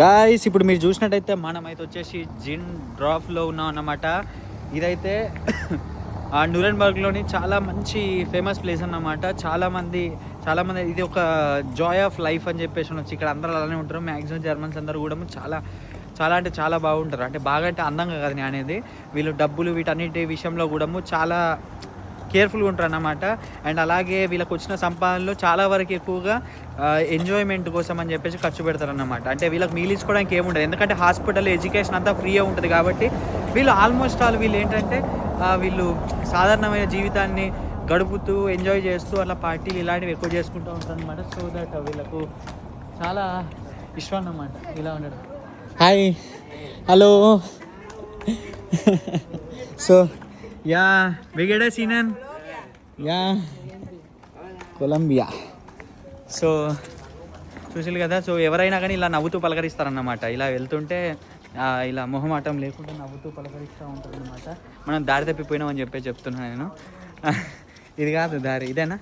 Guys ఇప్పుడు మీరు చూసినట్టయితే మనం అయితే వచ్చేసి జిన్ డ్రాఫ్లో ఉన్నాం అన్నమాట. ఇదైతే ఆ నూరెన్బర్గ్లోని చాలా మంచి ఫేమస్ ప్లేస్ అన్నమాట. చాలామంది చాలామంది ఇది ఒక జాయ్ ఆఫ్ లైఫ్ అని చెప్పేసి వచ్చి ఇక్కడ అందరూ అలానే ఉంటారు. మ్యాక్సిమం జర్మన్స్ అందరూ కూడా చాలా చాలా అంటే చాలా బాగుంటారు. అంటే బాగా అంటే అందంగా కాదు నేను అనేది. వీళ్ళు డబ్బులు వీటన్నిటి విషయంలో కూడా చాలా కేర్ఫుల్గా ఉంటారు అన్నమాట అండ్ అలాగే వీళ్ళకి వచ్చిన సంపాదనలో చాలా వరకు ఎక్కువగా ఎంజాయ్మెంట్ కోసం అని చెప్పేసి ఖర్చు పెడతారు అన్నమాట అంటే వీళ్ళకి మిగిలించుకోవడానికి ఏముండదు. ఎందుకంటే హాస్పిటల్ ఎడ్యుకేషన్ అంతా ఫ్రీగా ఉంటుంది కాబట్టి వీళ్ళు ఆల్మోస్ట్ ఆల్ వీళ్ళు ఏంటంటే వీళ్ళు సాధారణమైన జీవితాన్ని గడుపుతూ ఎంజాయ్ చేస్తూ అలా పార్టీలు ఇలాంటివి ఎక్కువ చేసుకుంటూ ఉంటారు అనమాట సో దట్ వీళ్ళకు చాలా ఇష్టం అన్నమాట ఇలా ఉండడం. హాయ్ హలో సో యా విగడ Sinan. యా కొలంబియా సో చూసారు కదా సో ఎవరైనా కానీ ఇలా నవ్వుతూ పలకరిస్తారన్నమాట. ఇలా వెళ్తుంటే ఇలా మొహమాటం లేకుండా నవ్వుతూ పలకరిస్తూ ఉంటారన్నమాట మనం దారి తప్పిపోయినామని చెప్పే చెప్తున్నాను నేను. ఇది కాదు దారి ఇదేనా?